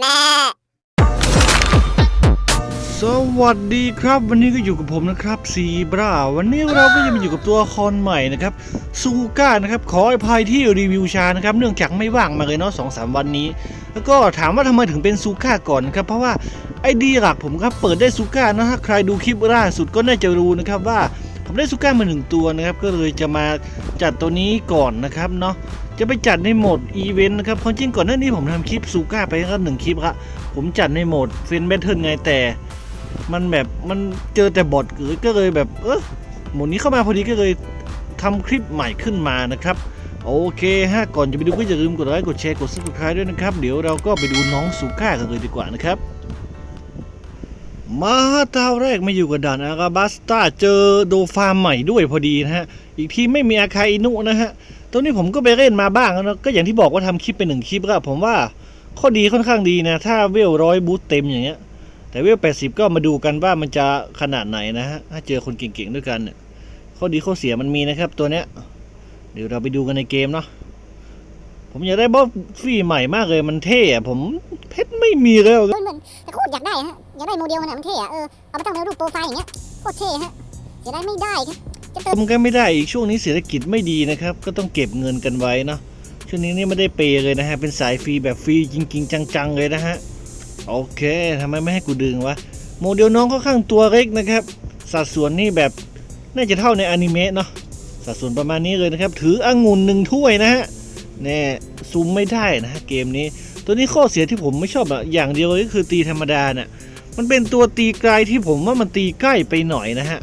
แม่สวัสดีครับวันนี้ก็อยู่กับผมนะครับซีบราวันนี้เราก็จะมาอยู่กับตัวละครใหม่นะครับซูก้านะครับขออภัยที่รีวิวชานะครับเนื่องจากไม่ว่างมาเลยเนาะสองสามวันนี้ แล้วก็ถามว่าทำไมถึงเป็นซูก้าก่อนนะครับเพราะว่าไอดีหลักผมครับเปิดได้ซูก้านะถ้าใครดูคลิปล่าสุดก็น่าจะรู้นะครับว่า ผมได้ซูก้ามาหนึ่งตัวนะครับ ก็เลยจะมาจัดตัวนี้ก่อนนะครับเนาะจะไปจัดในโหมดอีเวนต์นะครับความจริงก่อนหน้านี้ผมทำคลิปซูก้าไปก็หนึ่งคลิปละผมจัดในโหมดเฟนแบทเทิลไงแต่ มันแบบมันเจอแต่บอทกิดก็เลยแบบเออหมดนี้เข้ามาพอดีก็เลยทำคลิปใหม่ขึ้นมานะครับ โอเคฮะก่อนจะไปดูก็อย่าลืมกดไลค์กดแชร์กด subscribe ด้วยนะครับ เดี๋ยวเราก็ไปดูน้องสุก้ากันเลยดีกว่านะครับ มาตาแรกมาอยู่กับด่านอาราบัสตาเจอโดฟาร์มใหม่ด้วยพอดีนะฮะ อีกทีไม่มีอาคาอินุนะฮะตรงนี้ผมก็ไปเล่นมาบ้างแล้วนะก็อย่างที่บอกว่าทำคลิปเป็นหนึ่งคลิปแล้วผมว่าข้อดีค่อนข้างดีนะ ถ้าเวลร้อยบูตเต็มอย่างเงี้ย แต่เวล80ก็มาดูกันว่ามันจะขนาดไหนนะฮะถ้าเจอคนเก่งๆด้วยกันเนี่ยข้อดีข้อเสียมันมีนะครับตัวเนี้ยเดี๋ยวเราไปดูกันในเกมเนาะ ผมอยากได้บอสฟรีใหม่มากเลยมันเท่อะผมเพชรไม่มีเลยอะเหมือนเหมือนแต่โคตรอยากได้ฮะอยากได้โมเดลมันอะมันเท่อะเออเอามาตั้งเป็นรูปโปรไฟล์อย่างเงี้ยโคตรเท่ฮะเสียดายไม่ได้ครับจะเติมทำกันไม่ได้อีกช่วงนี้เศรษฐกิจไม่ดีนะครับ ก็ต้องเก็บเงินกันไว้เนาะช่วงนี้นี่ไม่ได้เปย์เลยนะฮะเป็นสายฟรีแบบฟรีจริง ๆ จังๆเลยนะฮะโอเคทำไมไม่ให้กูดึงวะโมเดลน้องค่อนข้างตัวเล็กนะครับ สัดส่วนนี่แบบน่าจะเท่าในอนิเมะเนาะสัดส่วนประมาณนี้เลยนะครับ ถือองุ่นหนึ่งถ้วยนะฮะ แน่ซูมไม่ได้นะฮะเกมนี้ ตัวนี้ข้อเสียที่ผมไม่ชอบอะอย่างเดียวก็คือตีธรรมดาน่ะมันเป็นตัวตีไกลที่ผมว่ามันตีใกล้ไปหน่อยนะฮะ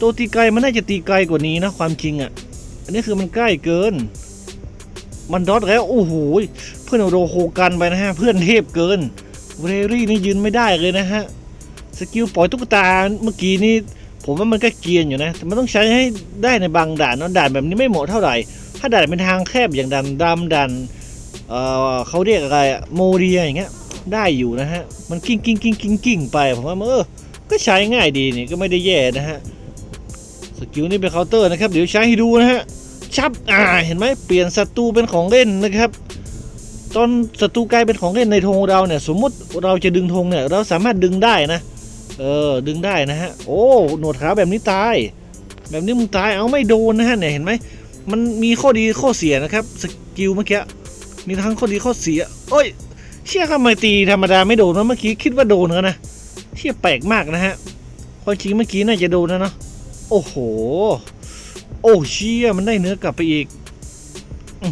ตัวตีไกลมันน่าจะตีไกลกว่านี้นะความจริงอะ่ะอันนี้คือมันใกล้เกิน มันดอทแล้วโอ้โหเพื่อนโรโฮกันไปนะฮะเพื่อนเทพเกินเรรี่นี่ยืนไม่ได้เลยนะฮะสกิลปล่อยตุ๊กตาเมื่อกี้นี่ผมว่ามันก็เกียนอยู่นะแต่มันต้องใช้ให้ได้ในบางด่านเนะด่านแบบนี้ไม่เหมาะเท่าไหร่ ถ้าด่านเป็นทางแคบอย่างด่านดำด่านเออเขาเรียกอะไรอะโมเรียอย่างเงี้ยได้อยู่นะฮะ มันกิ้งกิ้งกิ้งกิ้งกิ้งไปผมว่ามันเออก็ใช้ง่ายดีนี่ก็ไม่ได้แย่นะฮะสกิลนี่เป็นเคาน์เตอร์นะครับ เดี๋ยวใช้ให้ดูนะฮะชับอ่าเห็นไหมเปลี่ยนศัตรูเป็นของเล่นนะครับ ตอนศัตรูกลายเป็นของเล่นในธงเราเนี่ย สมมุติเราจะดึงธงเนี่ยเราสามารถดึงได้นะ เออดึงได้นะฮะโอ้หนวดขาแบบนี้ตาย แบบนี้มึงตายเอาไม่โดนนะฮะเนี่ยเห็นไหม มันมีข้อดีข้อเสียนะครับสกิลเมื่อกี้มีทั้งข้อดีข้อเสียโอ้ยเชี่ยทำไมตีธรรมดาไม่โดนวะเมื่อกี้คิดว่าโดนแล้วนะเชี่ยแปลกมากนะฮะความจริงเมื่อกี้น่าจะโดนนะเนาะโอ้โห โอ้เชี่ยมันได้เนื้อกลับไปอีกอ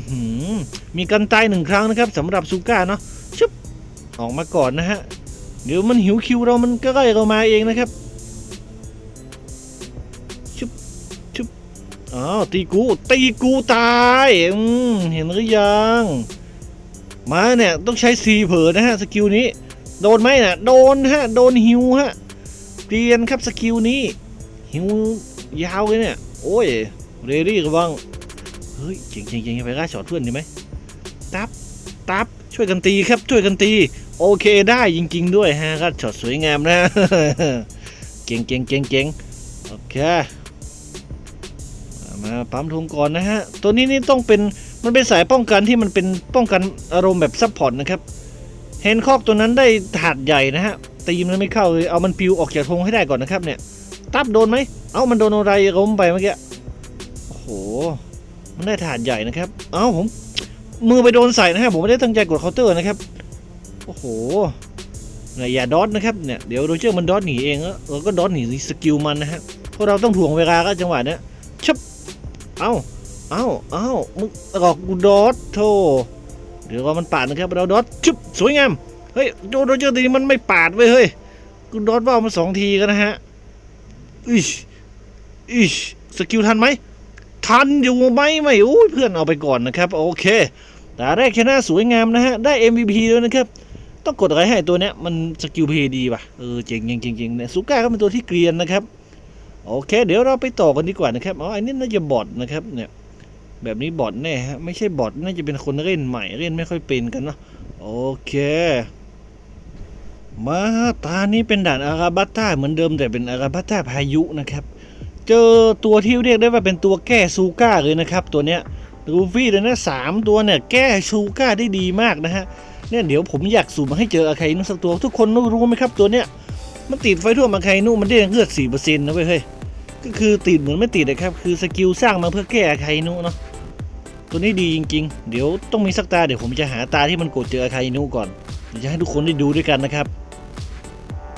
มีกันตายหนึ่งครั้งนะครับสำหรับซูก้าเนาะชึบออกมาก่อนนะฮะเดี๋ยวมันหิวคิวเรามันก็ใกล้เรามาเองนะครับ อ้าวตีกูตีกูตายอืมเห็นหรือยังมาเนี่ยต้องใช้ซีเผลอนะฮะสกิลนี้ โดนไหมน่ะโดนฮะโดนฮิวฮะเปลี่ยนครับสกิลนี้หิวยาวเลยเนี่ยโอ้ยเรดี้ระวังเฮ้ยเจ๋งเจ๋งเจ๋งไปล่าช็อตเพื่อนดีไหมตับตับช่วยกันตีครับช่วยกันตี โอเคได้จริง ๆ ด้วยฮะก็ช็อตสวยงามนะเก่งเก่งเก่งเก่งโอเค มาปั๊มธงก่อนนะฮะ ตัวนี้นี่ต้องเป็นมันเป็นสายป้องกันที่มันเป็นป้องกันอารมณ์แบบซับพอร์ตนะครับเฮนคอกตัวนั้นได้ถาดใหญ่นะฮะตีมันไม่เข้าเลยเอามันปิวออกจากธงให้ได้ก่อนนะครับเนี่ยตับโดนไหมเอ้ามันโดนอะไรล้มไปเมื่อกี้โอ้โหมันได้ถาดใหญ่นะครับ เอ้าผมมือไปโดนใส่นะฮะผมไม่ได้ตั้งใจกดเคาน์เตอร์นะครับโอ้โหอย่าดอทนะครับเนี่ยเดี๋ยวโรเจอร์มันดอทหนีเองแล้วเราก็ดอทหนีสกิลมันนะฮะเพราะเราต้องถ่วงเวลาก็จังหวะเนี้ย เอ้า เอ้า เอ้า มึงหลอกกูดอทโธ่เดี๋ยวว่ามันปาดนะครับเราดอทชุบสวยงาม เฮ้ยโดนเจอร์ตีมันไม่ปาดเว้ยเฮ้ย กูดอทว่าวมาสองทีกันนะฮะอิชอิชสกิลทันไหม ทันอยู่ไหมไม่โอ้ยเพื่อนเอาไปก่อนนะครับ โอเค แต่แรกชนะสวยงามนะฮะ ได้ MVP ด้วยนะครับต้องกดอะไรให้ตัวเนี้ยมันสกิลเพย์ดีป่ะ เออเจ๋งจริงจริงจริงเนี่ยซูก้าก็เป็นตัวที่เกรียนนะครับ โอเค เดี๋ยวเราไปต่อกันดีกว่านะครับอ๋ออันนี้น่าจะบอทนะครับเนี่ยแบบนี้บอทแน่ฮะไม่ใช่บอทน่าจะเป็นคนเล่นใหม่เล่นไม่ค่อยเป็นกันเนาะโอเค มาตานี้เป็นด่านอาราบัตตาเหมือนเดิมแต่เป็นอาราบัตตาพายุนะครับ เจอตัวที่เรียกได้ว่าเป็นตัวแก้ซูก้าเลยนะครับ ตัวเนี้ยลูฟี่เลยนะสามตัวเนี่ยแก้ซูก้าได้ดีมากนะฮะเนี่ยเดี๋ยวผมอยากสูบมาให้เจออาคาอินุสักตัว ทุกคนรู้ไหมครับตัวเนี้ยมันติดไฟทั่วอาคาอินุมันได้เลือดสี่เปอร์เซ็นต์นะเว้ย ก็คือติดเหมือนไม่ติดนะครับ คือสกิลสร้างมาเพื่อแก้อาคาอินุเนาะตัวนี้ดีจริง ๆ เดี๋ยวต้องมีสักตาเดี๋ยวผมจะหาตาที่มันกดเจออาคาอินุก่อนเดี๋ยวจะให้ทุกคนได้ดูด้วยกันนะครับ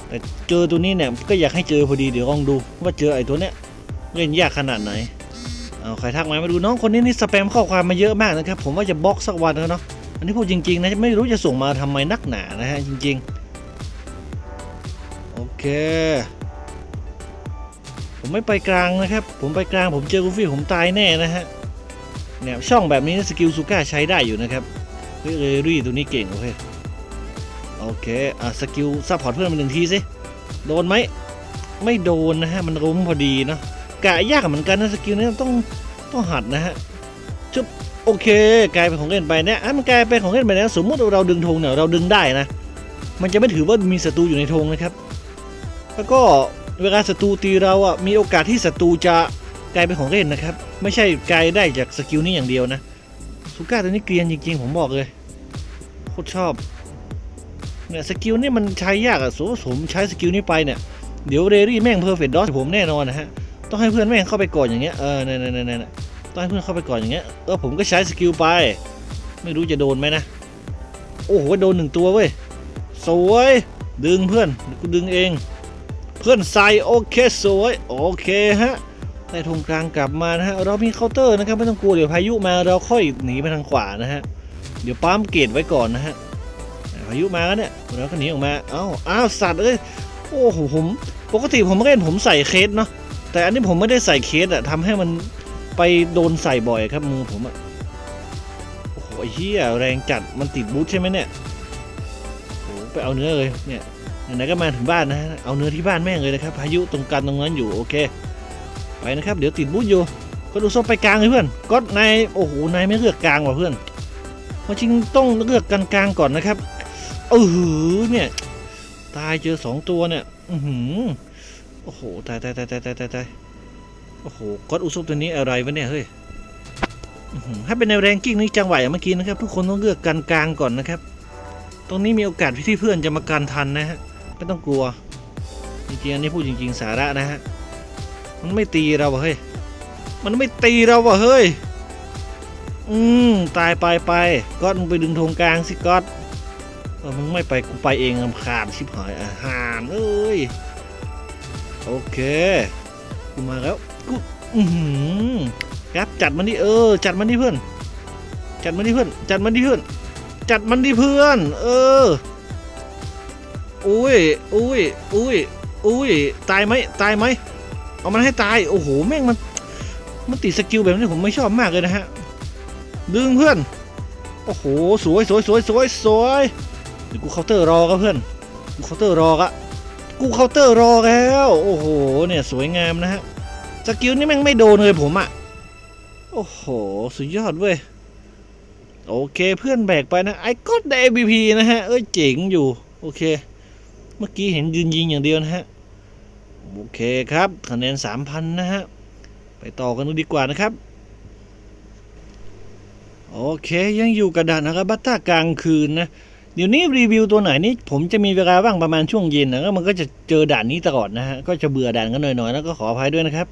แต่เจอตัวนี้เนี่ยก็อยากให้เจอพอดีเดี๋ยวลองดูว่าเจอไอ้ตัวเนี้ยเล่นยากขนาดไหนเอาใครทักมามาดูน้องคนนี้นี่สแปมข้อความมาเยอะมากนะครับ ผมว่าจะบล็อกสักวันแล้วเนาะอันนี้พูดจริงๆนะไม่รู้จะส่งมาทำไมนักหนานะฮะจริง ๆ โอเค ผมไม่ไปกลางนะครับ ผมไปกลางผมเจอกูฟี่ผมตายแน่นะฮะเนี่ยช่องแบบนี้สกิลซูก้าใช้ได้อยู่นะครับเฮ้ยเรรี่ตัวนี้เก่งโอเคโอเคอะสกิลซัพพอร์ตเพื่อนมาหนึ่งทีสิโดนไหมไม่โดนนะฮะมันล้มพอดีเนาะกะยากเหมือนกันนะสกิลนี้ต้องต้องหัดนะฮะจุ๊บโอเค กลายเป็นของเล่นไปเนี่ยอะมันกลายเป็นของเล่นไปแล้วสมมติเราดึงธงเนี่ยเราดึงได้นะ มันจะไม่ถือว่ามีศัตรูอยู่ในธงนะครับ แล้วก็ เวลาศัตรูตีเราอะมีโอกาสที่ศัตรูจะกลายเป็นของเล่นนะครับ ไม่ใช่กลายได้จากสกิลนี้อย่างเดียวนะซูก้าตัวนี้เกรียนจริงๆผมบอกเลยโคตรชอบเนี่ยสกิลนี่มันใช้ยากอะสมมติผมใช้สกิลนี้ไปเนี่ยเดี๋ยวเรรี่แม่งเพอร์เฟกต์ดอสผมแน่นอนนะฮะต้องให้เพื่อนแม่งเข้าไปก่อนอย่างเงี้ยเออเนี่ยเนี่ยเนี่ยเนต้องให้เพื่อนเข้าไปก่อนอย่างเงี้ยเออผมก็ใช้สกิลไป ไม่รู้จะโดนไหมนะโอ้โหโดนหนึ่งตัวเว้ยสวยดึงเพื่อนกูดึงเอง เพื่อนใส่โอเคสวยโอเคฮะได้ธงกลางกลับมานะฮะเรามีเคาน์เตอร์นะครับไม่ต้องกลัวเดี๋ยวพายุมาเราค่อยหนีไปทางขวานะฮะเดี๋ยวปั๊มเกตไว้ก่อนนะฮะพายุมาแล้วเนี่ยเราก็หนีออกมาเอ้าอ้าวสัตว์เอ้ยโอ้โหผมปกติผมเล่นผมใส่เคสเนาะแต่อันนี้ผมไม่ได้ใส่เคสอะทำให้มันไปโดนใส่บ่อยครับมือผมอะโอ้โหเหี้ยแรงจัดมันติดบูทใช่ไหมเนี่ยโอ้ไปเอาเนื้อเลยเนี่ย ไหนก็มาถึงบ้านนะเอาเนื้อที่บ้านแม่งเลยนะครับพายุตรงกันตรงนั้นอยู่โอเค ไปนะครับ เดี๋ยวติดบูทอยู่ก็ดูส้มไปกลางเลยเพื่อนก็นายโอ้โหนายไม่เลือกกลางว่ะเพื่อนเพราะจริงต้องเลือกกลางๆก่อนนะครับเออเนี่ย ตายเจอสองตัวเนี่ยอือหือโอ้โหตายตายตายตายตายตายตายโอ้โหก็อดอุซบตัวนี้อะไรวะเนี่ยเฮ้ยถ้าเป็นในแรงกิ้งนี่จังหวะอย่างเมื่อกี้นะครับ ทุกคนต้องเลือกกันกลางก่อนนะครับ ตรงนี้มีโอกาสที่เพื่อนจะมากันทันนะฮะ ไม่ต้องกลัว จริงๆอันนี้พูดจริง ๆ สาระนะฮะ มันไม่ตีเราอเฮ้ย มันไม่ตีเราอะเฮ้ย อืมตายไปไปก็มึงไปดึงธงกลางสิก็อดเออมึงไม่ไปกูไปเองลำคาญชิบหายอาหารเอ้ย โอเค กูมาแล้ว กูอือหือครับจัดมันดิเออ จัดมันดิเพื่อน จัดมันดิเพื่อน จัดมันดิเพื่อน จัดมันดิเพื่อน เออ อุ้ยอุ้ยอุ้ยอุ้ยตายไหมตายไหมเอามันให้ตายโอ้โหแม่งมันมันติดสกิลแบบนี้ผมไม่ชอบมากเลยนะฮะดึงเพื่อนโอ้โหสวยสวยสวยสวยสวยเดี๋ยวกูเคาน์เตอร์รอก็เพื่อนกูเคาน์เตอร์รอกะกูเคาน์เตอร์รอแล้วโอ้โหเนี่ยสวยงามนะฮะสกิลนี่แม่งไม่โดนเลยผมอะโอ้โหสุดยอดเว้ยโอเคเพื่อนแบกไปนะไอ้ก็ได้ MVP นะฮะเอ้ยเจ๋งอยู่โอเค มื่อกี้เห็นยืนยิงอย่างเดียวนะฮะ โอเคครับ คะแนน3,000นะฮะ ไปต่อกันดีกว่านะครับ โอเคยังอยู่กระดานนะครับบัตตากลางคืนนะ เดี๋ยวนี้รีวิวตัวไหนนี่ผมจะมีเวลาว่างประมาณช่วงเย็นนะก็มันก็จะเจอด่านนี้ตลอดนะฮะ ก็จะเบื่อด่านกันหน่อยๆแล้วก็ขออภัยด้วยนะครับ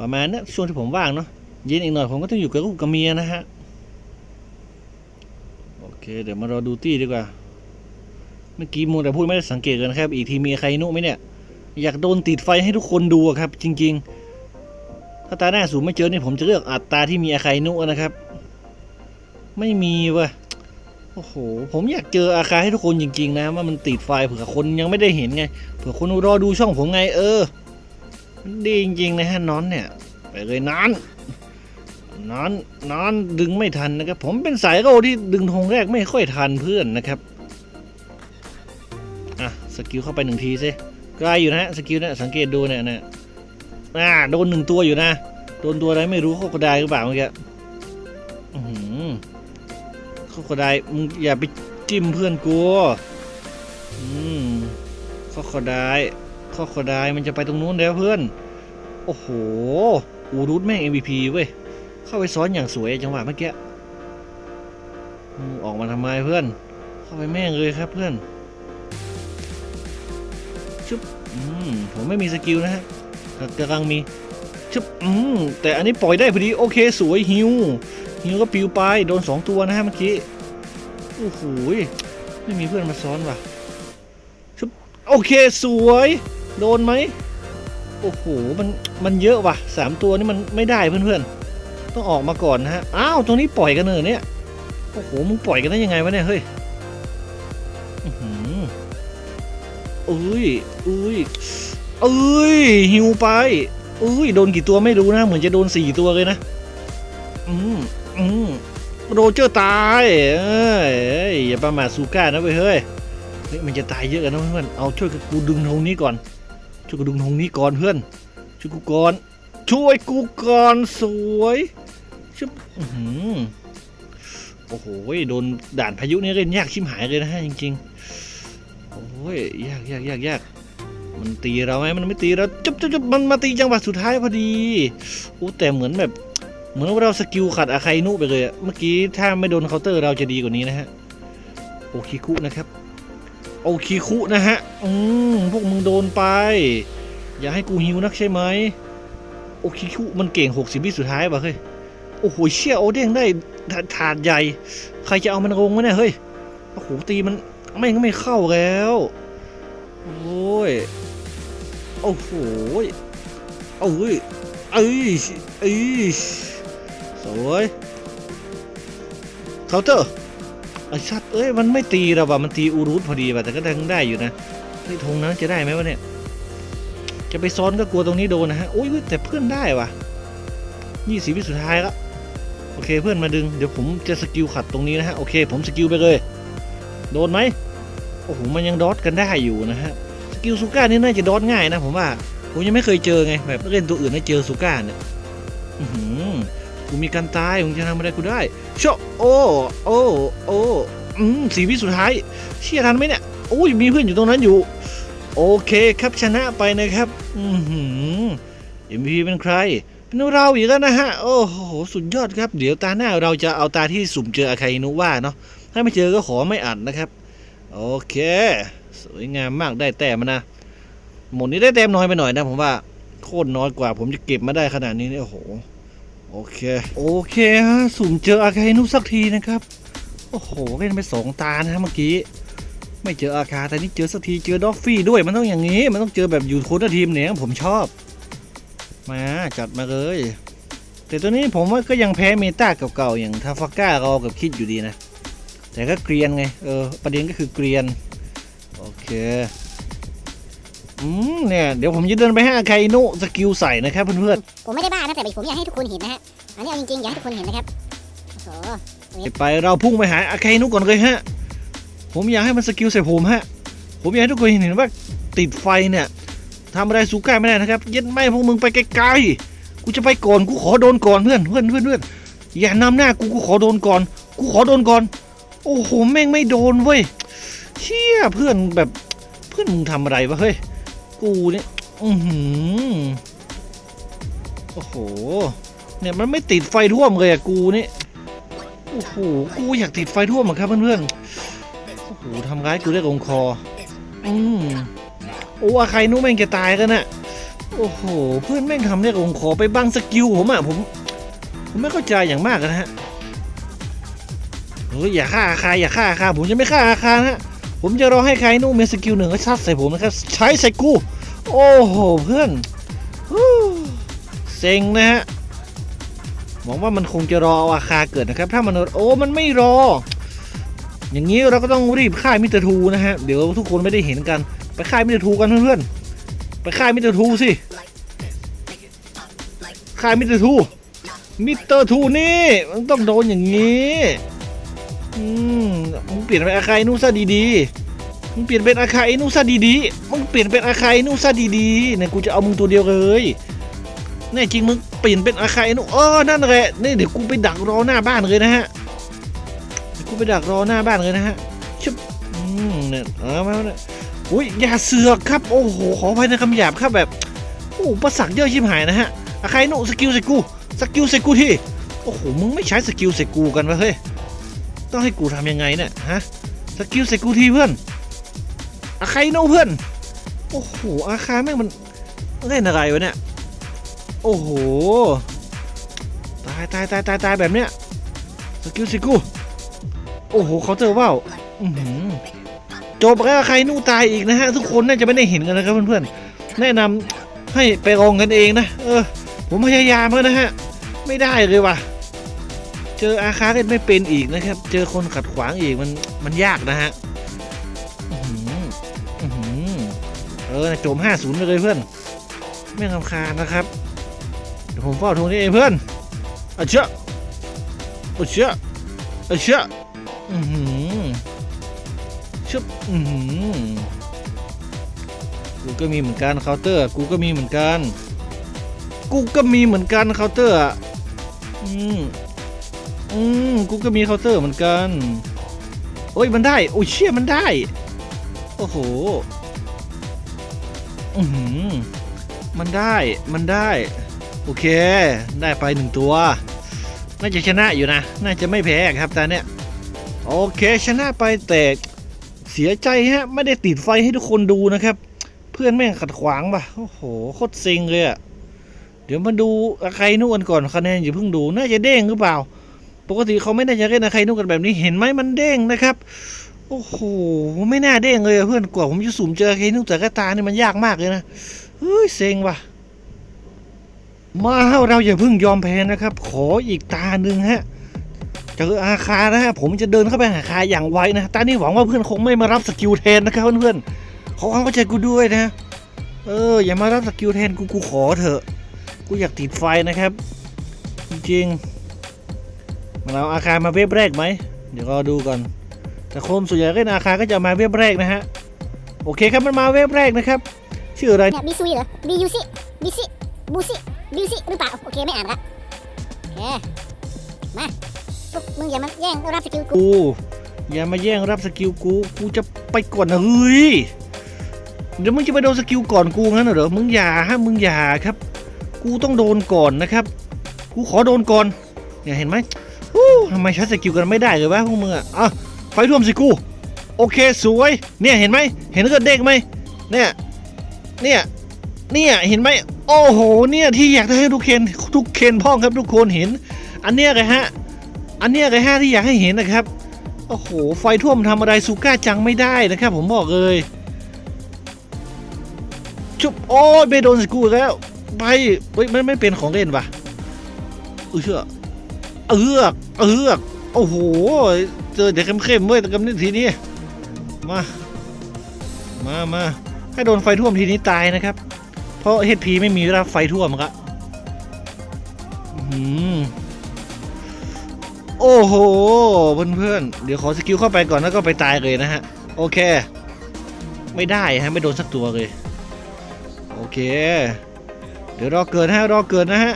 ประมาณนี้ช่วงที่ผมว่างเนาะ เย็นอีกหน่อยผมก็ต้องอยู่กับลูกกับเมียนะฮะ โอเคเดี๋ยวมารอดูตี้ดีกว่า เมื่อกี้มูแต่พูดไม่ได้สังเกตกันนะครับอีกทีมีใครนุไหมเนี่ย อยากโดนติดไฟให้ทุกคนดูครับ จริง ๆ ถ้าตาหน้าสูงไม่เจอนี่ผมจะเลือกอัดตาที่มีอาใครนุนะครับ ไม่มีว้ยโอ้โหผมอยากเจออาคาให้ทุกคนจริง ๆ นะ ว่ามันติดไฟเผื่อคนยังไม่ได้เห็นไงเผื่อคนรอดูช่องผมไง เออมันดีจริงๆนะฮะนอนเนี่ย ไปเลยนอนนอนนอนดึงไม่ทันนะครับ ผมเป็นสายโรที่ดึงธงแรกไม่ค่อยทันเพื่อนนะครับ สกิลเข้าไปหนึ่งทีสิไกลอยู่นะฮะสกิลเนี่ยสังเกตดูเนี่ยนะอ่าโดนหนึ่งตัวอยู่นะ โดนตัวอะไรไม่รู้เขากระไดหรือเปล่าเมื่อกี้อื้อหือขาก็ไดมึงอย่าไปจิ้มเพื่อนกูอืมเขาก็ได้เขาก็ไดมันจะไปตรงนู้นแล้วเพื่อน โอ้โห อูรุตแม่ง MVP เว้ย เข้าไปซ้อนอย่างสวยจังหวะเมื่อกี้ออกมาทำไมเพื่อน เข้าไปแม่งเลยครับเพื่อน อืมผมไม่มีสกิลนะฮะกำลังมีชุบอืมแต่อันนี้ปล่อยได้พอดีโอเคสวยฮิวฮิวก็ปิวไปโดนสองตัวนะฮะเมื่อกี้โอ้โหไม่มีเพื่อนมาซ้อนว่ะชุบโอเคสวย โดนไหมโอ้โหมันมันเยอะว่ะสามตัวนี่มันไม่ได้เพื่อนๆต้องออกมาก่อนนะฮะอ้าวตรงนี้ปล่อยกันเนอเนี่ยโอ้โหมึงปล่อยกันได้ยังไงวะเนี่ยเฮ้ย เอ้ยเอ้ยเอ้ยหิวไปเอ้ยโดนกี่ตัวไม่รู้นะ เหมือนจะโดนสี่ตัวเลยนะ อืมอืมโรเจอร์ตายเอ้ยเอ้ยอย่าประมาทซูก้านะเว้ยเฮ้ยเฮ้ยมันจะตายเยอะกันนะเพื่อนเอาช่วยกูดึงธงนี้ก่อน ช่วยกูดึงธงนี้ก่อนเพื่อน ช่วยกูก่อน ช่วยกูก่อนสวยชุบอื้อหือโอ้โห โดนด่านพายุนี่เล่นยากชิมหายเลยนะฮะจริง ๆ อ้ยยากยากยากยากมันตีเราไหมมันไม่ตีเราจุ๊บจุ๊บจุ๊บมันมาตีจังหวะสุดท้ายพอดีโอ้แต่เหมือนแบบ เหมือนว่าเราสกิลขัดอาคาอินุไปเลยอะเมื่อกี้ถ้าไม่โดนเคาน์เตอร์เราจะดีกว่านี้นะฮะโอคิคุนะครับ โอคิคุนะฮะอืมพวกมึงโดนไป อย่าให้กูฮิวนักใช่ไหมโอคิคุมันเก่ง60วิสุดท้ายป่ะเฮ้ยโอ้โหเชี่ยโอเด้งได้ถาถาดใหญ่ ใครจะเอามันลงวะเนี่ยเฮ้ยโอ้โหตีมัน ไม่งไม่เข้าแล้ว โอ้ย โอ้โหโอ้ยเอ้ยเอ้ยสวยเคาน์เตอร์ไอ้ชัดเอ้ย มันไม่ตีเราว่ะมันตีอูรุตพอดีว่ะแต่ก็ยังได้อยู่นะไอ้ยธงนั้นจะได้ไหมวะเนี่ย จะไปซ้อนก็กลัวตรงนี้โดนนะฮะ โอ้ยแต่เพื่อนได้ว่ะยี่สิบวิสุดท้ายแล้วโอเคเพื่อนมาดึง เดี๋ยวผมจะสกิลขัดตรงนี้นะฮะ โอเค ผมสกิลไปเลย โดนไหม โอ้โหมันยังดอทกันได้อยู่นะฮะสกิลซูก้านี่น่าจะดอทง่ายนะผมว่าผมยังไม่เคยเจอไงแบบเล่นตัวอื่นให้เจอซูก้าเนี่ยอือหือกูมีการตายผมจะทำอะไรกูได้โชะโอ้โอ้โอ้อืมสีวิสุดท้ายเชี่ยทันไหมเนี่ยโอ้ยมีเพื่อนอยู่ตรงนั้นอยู่ โอเคครับชนะไปนะครับ อือหือ MVP เป็นใคร เป็นเราอีกแล้วนะฮะ โอ้โหสุดยอดครับ เดี๋ยวตาหน้าเราจะเอาตาที่สุ่มเจออาคาอินุว่าเนาะถ้าไม่เจอก็ขอไม่อัดนะครับ โอเค สวยงามมากได้แต้มนะ หมดนี้ได้แต้มน้อยไปหน่อยนะผมว่าโคตรน้อยกว่า ผมจะเก็บมาได้ขนาดนี้เนี่ยโอ้โห โอเค โอเคฮะสุ่มเจออาคาอินุสักทีนะครับ โอ้โหเล่นไปสองตานะฮะเมื่อกี้ ไม่เจออาคาแต่นี่เจอสักทีเจอดอฟฟี่ด้วยมันต้องอย่างนี้ มันต้องเจอแบบอยู่โค้ดทีมเนี่ยผมชอบ มาจัดมาเลย แต่ตัวนี้ผมว่าก็ยังแพ้เมตาเก่าๆอย่างทาฟาก้ารอกับคิดอยู่ดีนะ แต่ก็เกรียนไง เออ ประเด็นก็คือเกรียน โอเค อืม เนี่ย เดี๋ยวผมจะเดินไปให้อาคาอินุสกิลใส่นะครับเพื่อนผมไม่ได้บ้านะแต่ผมอยากให้ทุกคนเห็นนะฮะ อันนี้เอาจริงๆอยากให้ทุกคนเห็นนะครับ โอ้โหๆ ไปเราพุ่งไปหาอาคาอินุก่อนเลยฮะ ผมอยากให้มันสกิลใส่ผมฮะ ผมอยากให้ทุกคนเห็นว่าติดไฟเนี่ยทำอะไรสูก้าไม่ได้นะครับ เย็ดไม่พวกมึงไปไกลๆ กูจะไปก่อน กูขอโดนก่อนเพื่อน เพื่อนเพื่อนเพื่อนอย่านำหน้ากู กูขอโดนก่อน กูขอโดนก่อน โอ้โหแม่งไม่โดนเว้ยเชี่ยเพื่อนแบบเพื่อนมึงทำอะไรวะเฮ้ยกูเนี่ยอือหือโอ้โหเนี่ยมันไม่ติดไฟท่วมเลยอะกูนี่โอ้โหกูอยากติดไฟท่วมเหมือนครับเพื่อนๆโอ้โหทำร้ายกูได้ลงคออืมโอ้ใครนู้แม่งจะตายกันน่ะโอ้โห เพื่อนแม่งทำได้ลงคอไปบังสกิลผมอะผม ผมไม่เข้าใจอย่างมากนะฮะ ยอย่าฆ่าอาคาอย่าฆ่าอาคาผมจะไม่ฆ่าอาคานะ ผมจะรอให้ใครนู้มีสกิลหนึ่งก็ชัดใส่ผมนะครับ ใช้ใส่กู โอ้โหเพื่อนเซ็งนะฮะหวังว่ามันคงจะรอเอาอาคาเกิดนะครับ ถ้ามันโอ้มันไม่รอ อย่างนี้เราก็ต้องรีบฆ่ามิสเตอร์ทูนะฮะเดี๋ยวทุกคนไม่ได้เห็นกัน ไปฆ่ามิสเตอร์ทูกันเพื่อนๆไปฆ่ามิสเตอร์ทูสิฆ่ามิสเตอร์ทูมิสเตอร์ทูนี่มันต้องโดนอย่างนี้ อืมมึงเปลี่ยนเป็นอาคาอินุซะดีๆมึงเปลี่ยนเป็นอาคาอินุซะดีๆมึงเปลี่ยนเป็นอาคาอินุซะดีๆเนี่ยกูจะเอามึงตัวเดียวเลยแน่จริงมึงเปลี่ยนเป็นอาคาอินุเออนั่นแหละนี่เดี๋ยวกูไปดักรอหน้าบ้านเลยนะฮะกูไปดักรอหน้าบ้านเลยนะฮะชุบอืมเนี่ยเอามาเนี่ยอุ้ยอย่าเสือกครับโอ้โหขออภัยในคำหยาบครับแบบโอ้ประสักเยอะชิบหายนะฮะอาคาอินุสกิลใส่กูสกิลใส่กูที่โอ้โหมึงไม่ใช้สกิลใส่กูกันวะเฮ้ย ต้องให้กูทำยังไงเนี่ยฮะสกิลใส่กูทีเพื่อนอาใครโนเพื่อน โอ้โหอาคาแม่งมันเล่นอะไรวะเนี่ย โอ้โห ตายตายตายตายตายแบบเนี้ยสกิลส่กู โอ้โหเขาเจอว่าวจบแล้วใครนู่ตายอีกนะฮะ ทุกคนน่าจะไม่ได้เห็นกันนะครับเพื่อนๆ แนะนำให้ไปลองกันเองนะ เออ ผมพยายามแล้วนะฮะ ไม่ได้เลยว่ะ เจออาคาเล่นไม่เป็นอีกนะครับ เจอคนขัดขวางอีกมันมันยากนะฮะอื้อออื้อหือเออโจม50ไปเลยเพื่อน ไม่รำคาญนะครับเดี๋ยวผมเฝ้าทวงนี้เองเพื่อนเอาเชอะเอาเชอะเอาเชอะอือหือชึบอือหือกูก็มีเหมือนกันเคาน์เตอร์ กูก็มีเหมือนกัน กูก็มีเหมือนกันเคาน์เตอร์อะอืม อืมกูก็มีเคาน์เตอร์เหมือนกันโอ้ยมันได้โอ้ยเชี่ยมันได้ โอ้โหอือหือมันได้มันได้ โอเค ได้ไปหนึ่งตัว น่าจะชนะอยู่นะ น่าจะไม่แพ้ครับตาเนี้ยโอเคชนะไปแต่เสียใจฮะ ไม่ได้ติดไฟให้ทุกคนดูนะครับ เพื่อนแม่งขัดขวางป่ะโอ้โหโคตรเซ็งเลยอะเดี๋ยวมาดูใครนู่นก่อนคะแนนอย่าเพิ่งดู น่าจะเด้งหรือเปล่า ปกติเขาไม่น่าจะเล่นใครนู่นกันแบบนี้เห็นไหมมันเด้งนะครับ โอ้โหไม่น่าเด้งเลยเพื่อนกว่าผมจะสุ่มเจอใครนู่นแต่กระตาเนี่ยมันยากมากเลยนะเฮ้ยเซ็งว่ะมาเราอย่าเพิ่งยอมแพ้นะครับ ขออีกตาหนึ่งฮะเจออาคานะฮะผมจะเดินเข้าไปหาคาอย่างไวนะตานี้หวังว่าเพื่อนคงไม่มารับสกิลแทนนะครับเพื่อนๆขอความเข้าใจกูด้วยนะ เออ อย่ามารับสกิลแทนกูกูขอเถอะ กูอยากติดไฟนะครับ จริง เราอาคามาเว็บแรกไหม เดี๋ยวรอดูก่อน แต่โคมส่วนใหญ่เล่นอาคาก็จะมาเว็บแรกนะฮะ โอเคครับมันมาเว็บแรกนะครับ ชื่ออะไรเนี่ยบีซุยเหรอบียูซิบีซิบูซิบิวซิหรือเปล่า โอเคไม่อ่านละโอเค มาปุ๊บมึงอย่ามาแย่งรับสกิลกูกู อย่ามาแย่งรับสกิลกู กูจะไปก่อนนะเฮ้ย เดี๋ยวมึงจะไปโดนสกิลก่อนกูงั้นเหรอ มึงอย่าฮะมึงอย่าครับ กูต้องโดนก่อนนะครับ กูขอโดนก่อนเนี่ยเห็นไหมฮู้ ทำไมใช้สกิลกันไม่ได้เลยวะพวกมึงอะอะไฟท่วมสิกู โอเคสวย เนี่ยเห็นไหม เห็นเลือดเด้งไหม เนี่ย เนี่ย เนี่ยเห็นไหม โอ้โห เนี่ยที่อยากจะให้ทุกเคนทุกเคนพ่องครับทุกคนเห็น อันเนี้ยเลยฮะ อันเนี้ยเลยฮะที่อยากให้เห็นนะครับ โอ้โห ไฟท่วมทำอะไรซูก้าจังไม่ได้นะครับ ผมบอกเลย ชุบ โอ้ยไม่โดนสกูแล้ว ไปเฮ้ยไม่ไม่เป็นของเล่นปะเออเชื่อ เอือกเอือกโอ้โห เจอแต่เข้มๆเว้ยแต่กำนี้ทีนี้ มา มามาให้โดนไฟท่วมทีนี้ตายนะครับ เพราะเฮดพีไม่มีรับไฟท่วมครับอื้อหือโอ้โห เพื่อนๆ เดี๋ยวขอสกิลเข้าไปก่อนแล้วก็ไปตายเลยนะฮะ โอเค ไม่ได้ฮะ ไม่โดนสักตัวเลย โอเค เดี๋ยวรอเกิดฮะ รอเกิดนะฮะ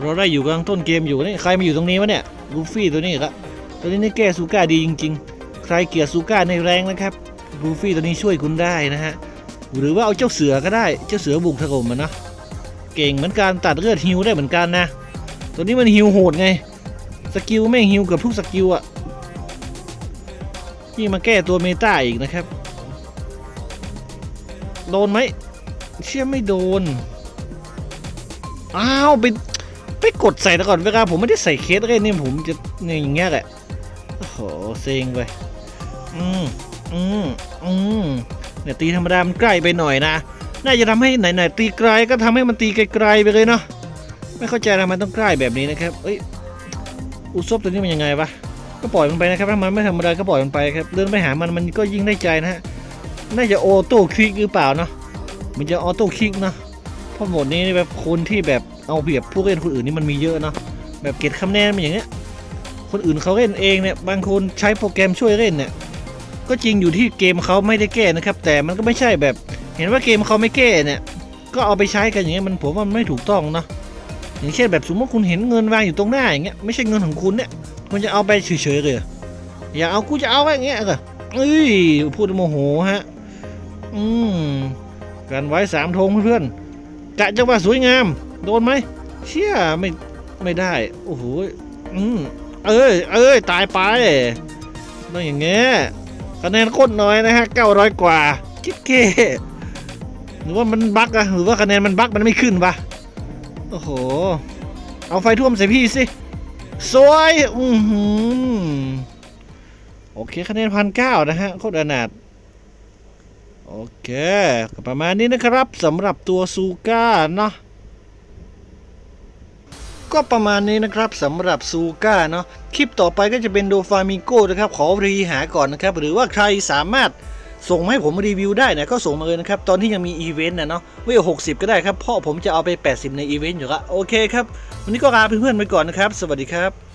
เราได้อยู่กลางต้นเกมอยู่นี่ใครมาอยู่ตรงนี้วะเนี่ยลูฟี่ตัวนี้ครับตัวนี้นี่แก้ซูก้าดีจริง ๆ ใครเกลียดซูก้าในแรงนะครับลูฟี่ตัวนี้ช่วยคุณได้นะฮะหรือว่าเอาเจ้าเสือก็ได้เจ้าเสือบุกถล่มมันเนาะเก่งเหมือนกันตัดเลือดฮิวได้เหมือนกันนะตัวนี้มันฮิวโหดไงสกิลแม่งฮิวกับทุกสกิลอะนี่มาแก้ตัวเมตาอีกนะครับ โดนไหมเชื่อไม่โดน อ้าว ไป ไปกดใส่ต่ก่อนเวลาผมไม่ได้ใส่เคสเลยนี่ผมจะเนี่ยอย่างเงี้ยแหละโอ้โหเซ็งไปอืมอืมอืมเนี่ยตีธรรมดามันใกล้ไปหน่อยนะ น่าจะทำให้ไหนๆตีไกลก็ทำให้มันตีไกลๆไปเลยเนาะไม่เข้าใจทำไมต้องใกล้แบบนี้นะครับ เอ้ยอุซบตัวนี้มันยังไงวะก็ปล่อยมันไปนะครับถ้ามันไม่ธรรมดาก็ปล่อยมันไปครับเดินไปหามันมันก็ยิ่งได้ใจนะฮะน่าจะออโต้คลิกหรือเปล่าเนาะมันจะออโต้คลิกเนาะ เพราะโหมดนี้แบบคนที่แบบเอาเปรียบผู้เล่นคนอื่นนี่มันมีเยอะเนาะแบบเก็บคะแนนมันอย่างเงี้ยคนอื่นเขาเล่นเองเนี่ยบางคนใช้โปรแกรมช่วยเล่นเนี่ยก็จริงอยู่ที่เกมเขาไม่ได้แก้นะครับ แต่มันก็ไม่ใช่แบบ เห็นว่าเกมเขาไม่แก้เนี่ย ก็เอาไปใช้กันอย่างเงี้ยมันผมว่ามันไม่ถูกต้องเนาะอย่างเช่นแบบสมมติคุณเห็นเงินวางอยู่ตรงหน้าอย่างเงี้ยไม่ใช่เงินของคุณเนี่ยคุณจะเอาไปเฉยๆเลยเหรออย่าเอากูจะเอาไว้อย่างเงี้ยเหรอเอ้ยพูดโมโหฮะ อืมกันไว้สามธงเพื่อนๆ กะจังหวะสวยงาม โดนไหม เชี่ยไม่ไม่ได้ โอ้โหอืมเอ้ยเอ้ยตายไปต้องอย่างเงี้ยคะแนนโคตรน้อยนะฮะ900กว่าคิดเกหรือว่ามันบั๊กอะหรือว่าคะแนนมันบั๊กมันไม่ขึ้นปะโอ้โห เอาไฟท่วมใส่พี่สิ สวย อือหือโอเคคะแนนพันเก้านะฮะ โคตรอนาถ โอเคประมาณนี้นะครับสำหรับตัวซูก้าเนาะก็ประมาณนี้นะครับสำหรับซูก้าเนาะคลิปต่อไปก็จะเป็นโดฟามิโกนะครับ ขอรีหาก่อนนะครับ หรือว่าใครสามารถส่งมาให้ผมรีวิวได้นะก็ส่งมาเลยนะครับ ตอนที่ยังมีอีเวนต์นะเนาะเวล60ก็ได้ครับเพราะผมจะเอาไป 80 ในอีเวนต์อยู่ละโอเคครับ วันนี้ก็ลาเพื่อนๆไปก่อนนะครับ สวัสดีครับ